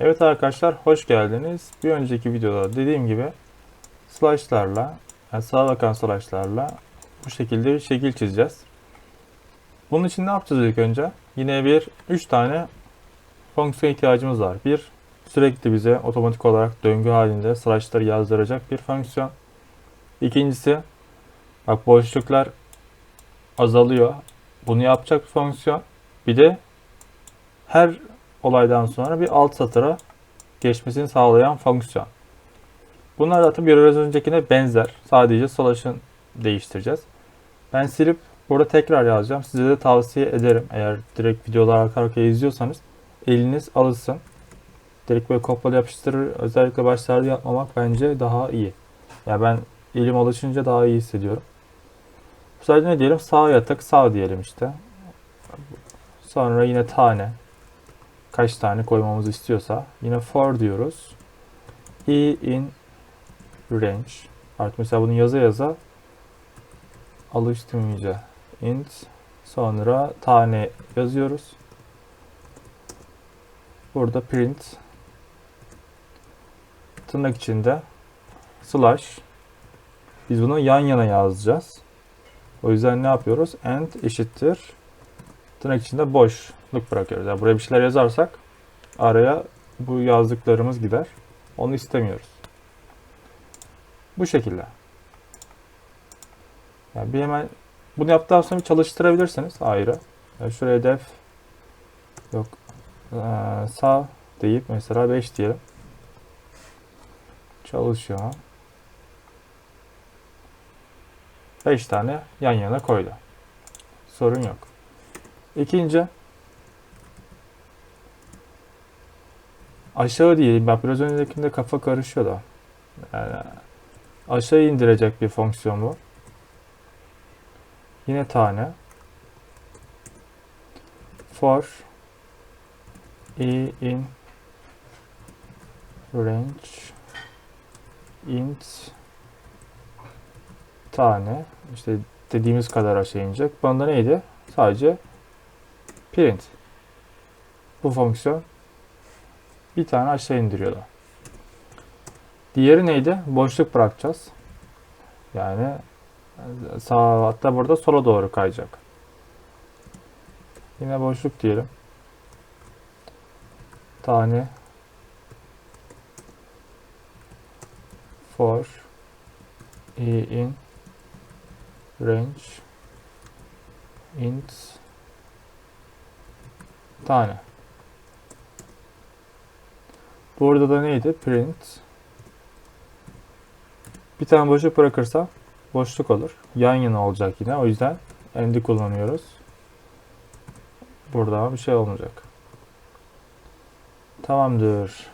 Evet arkadaşlar hoş geldiniz. Bir önceki videoda dediğim gibi slashlarla yani sağa bakan slashlarla bu şekilde bir şekil çizeceğiz. Bunun için ne yapacağız ilk önce? Yine bir 3 tane fonksiyon ihtiyacımız var. Bir sürekli bize otomatik olarak döngü halinde slashları yazdıracak bir fonksiyon. İkincisi bak boşluklar azalıyor. Bunu yapacak bir fonksiyon. Bir de her olaydan sonra bir alt satıra geçmesini sağlayan fonksiyon. Bunlar zaten biraz öncekine benzer. Sadece slash'ın değiştireceğiz. Ben silip burada tekrar yazacağım. Size de tavsiye ederim. Eğer direkt videolar arka arkaya izliyorsanız eliniz alışsın. Direkt böyle kopyala yapıştırır. Özellikle başlarda yapmamak bence daha iyi. Ya ben elim alışınca daha iyi hissediyorum. Bu sadece ne diyelim? Sağ yatak sağ diyelim işte. Sonra yine tane kaç tane koymamızı istiyorsa yine for diyoruz. i in range. Artık mesela bunu yaza yaza alıştım int sonra tane yazıyoruz. Burada print tırnak içinde slash biz bunu yan yana yazacağız. O yüzden ne yapıyoruz? And eşittir tırnak içinde boşluk bırakıyoruz. Yani buraya bir şeyler yazarsak araya bu yazdıklarımız gider. Onu istemiyoruz. Bu şekilde. Yani bir hemen bunu yaptıktan sonra çalıştırabilirsiniz ayrı. Yani şuraya def yok ee, sağ deyip mesela 5 diyelim. Çalışıyor. 5 tane yan yana koydu. Sorun yok. İkinci aşağı değil. Bak biraz öncekinde kafa karışıyor da. Yani aşağı indirecek bir fonksiyon bu. Yine tane. For i in range int tane işte dediğimiz kadar aşağı inecek. Bunda neydi? Sadece print. Bu fonksiyon bir tane aşağı indiriyordu. Diğeri neydi? Boşluk bırakacağız. Yani sağ hatta burada sola doğru kayacak. Yine boşluk diyelim. Tane for i in range int tane. Burada da neydi? Print. Bir tane boşluk bırakırsam boşluk olur. Yan yana olacak yine. O yüzden end'i kullanıyoruz. Burada bir şey olmayacak. Tamamdır.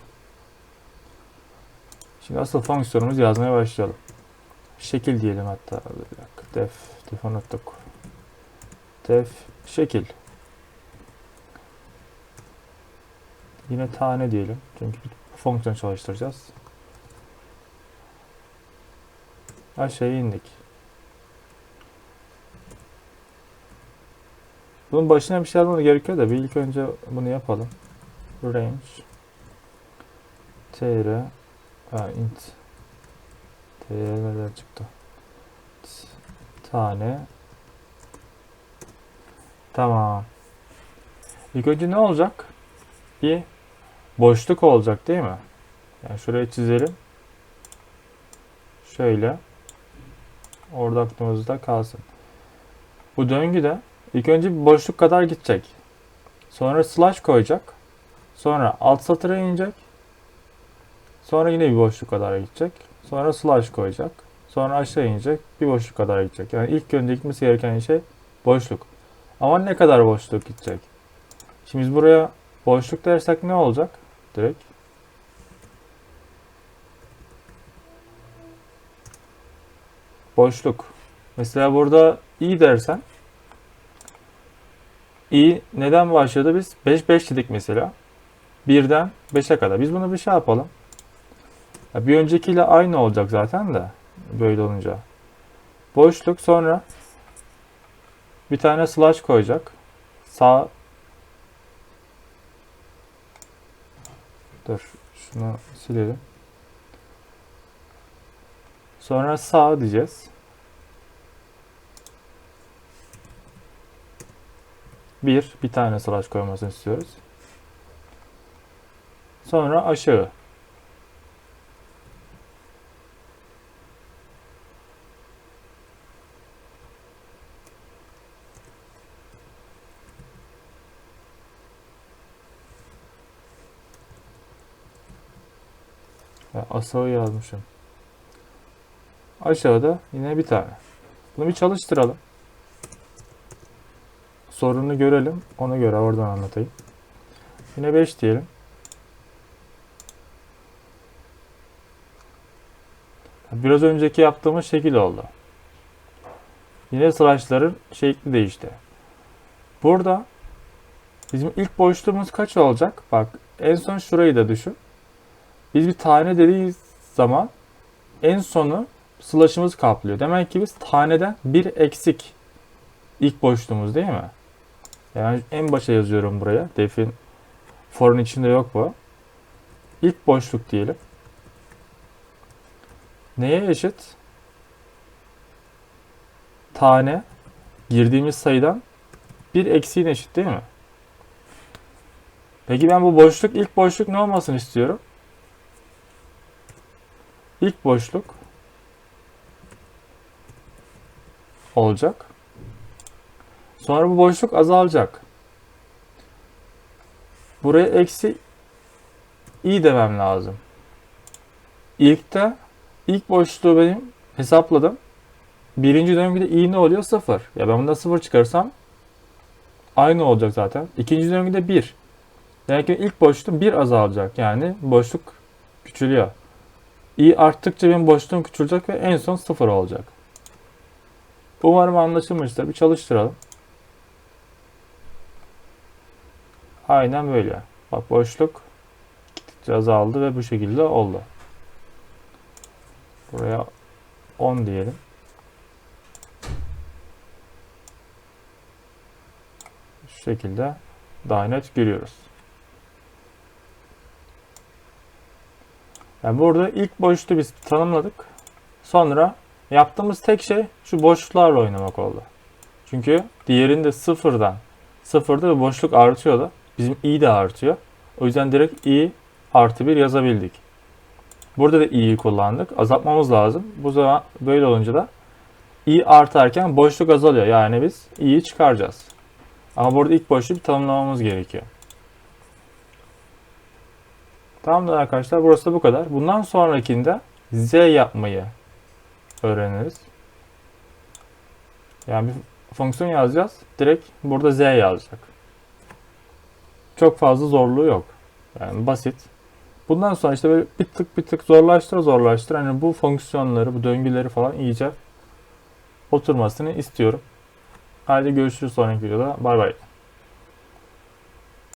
Şimdi asıl fonksiyonumuzu yazmaya başlayalım. Şekil diyelim hatta. Bir dakika. Def. Def unuttuk. Def şekil. Yine tane diyelim. Çünkü bir fonksiyon çalıştıracağız. Aşağıya indik. Bunun başına bir şey yazmamız gerekiyor da bir ilk önce bunu yapalım. Range tr ha, int tr nereden çıktı? Tane Tamam. İlk önce ne olacak? Bir boşluk olacak değil mi? Yani şuraya çizelim. Şöyle. Orada aklımızda kalsın. Bu döngü de ilk önce bir boşluk kadar gidecek. Sonra slash koyacak. Sonra alt satıra inecek. Sonra yine bir boşluk kadar gidecek. Sonra slash koyacak. Sonra aşağı inecek. Bir boşluk kadar gidecek. Yani ilk önce gitmesi gereken şey boşluk. Ama ne kadar boşluk gidecek? Şimdi biz buraya boşluk dersek ne olacak? Direkt. Boşluk. Mesela burada i dersen i neden başladı biz? 5 5 dedik mesela. 1'den 5'e kadar. Biz bunu bir şey yapalım. Ya bir öncekiyle aynı olacak zaten de böyle olunca. Boşluk sonra bir tane slash koyacak. Sağ Dur şunu silelim. Sonra sağ diyeceğiz. Bir, bir tane slash koymasını istiyoruz. Sonra aşağı. Ya asağı yazmışım. Aşağıda yine bir tane. Bunu bir çalıştıralım. Sorunu görelim. Ona göre oradan anlatayım. Yine 5 diyelim. Biraz önceki yaptığımız şekil oldu. Yine slashların şekli değişti. Burada bizim ilk boşluğumuz kaç olacak? Bak en son şurayı da düşün. Biz bir tane dediğimiz zaman en sonu slash'ımız kaplıyor. Demek ki biz taneden bir eksik ilk boşluğumuz değil mi? Yani en başa yazıyorum buraya. Def'in for'un içinde yok bu. İlk boşluk diyelim. Neye eşit? Tane girdiğimiz sayıdan bir eksiğin eşit değil mi? Peki ben bu boşluk ilk boşluk ne olmasını istiyorum? İlk boşluk olacak. Sonra bu boşluk azalacak. Buraya eksi i demem lazım. İlkte ilk boşluğu benim hesapladım. Birinci döngüde i ne oluyor? 0. Ya ben bunda 0 çıkarsam aynı olacak zaten. İkinci döngüde 1. Yani ki ilk boşluğum 1 azalacak. Yani boşluk küçülüyor. İ arttıkça benim boşluğum küçülecek ve en son 0 olacak. Umarım anlaşılmıştır. Bir çalıştıralım. Aynen böyle. Bak boşluk gittikçe azaldı ve bu şekilde oldu. Buraya 10 diyelim. Şu şekilde daha net görüyoruz. Yani burada ilk boşluğu biz tanımladık. Sonra yaptığımız tek şey şu boşluklarla oynamak oldu. Çünkü diğerinde sıfırdan sıfırda bir boşluk artıyordu. Bizim i de artıyor. O yüzden direkt i artı 1 yazabildik. Burada da i'yi kullandık. Azaltmamız lazım. Bu zaman böyle olunca da i artarken boşluk azalıyor. Yani biz i'yi çıkaracağız. Ama burada ilk boşluğu bir tanımlamamız gerekiyor. Tamamdır arkadaşlar. Burası da bu kadar. Bundan sonrakinde z yapmayı öğreniriz. Yani bir fonksiyon yazacağız. Direkt burada z yazacak. Çok fazla zorluğu yok. Yani basit. Bundan sonra işte böyle bir tık bir tık zorlaştır zorlaştır. Hani bu fonksiyonları, bu döngüleri falan iyice oturmasını istiyorum. Haydi görüşürüz sonraki videoda. Bay bay.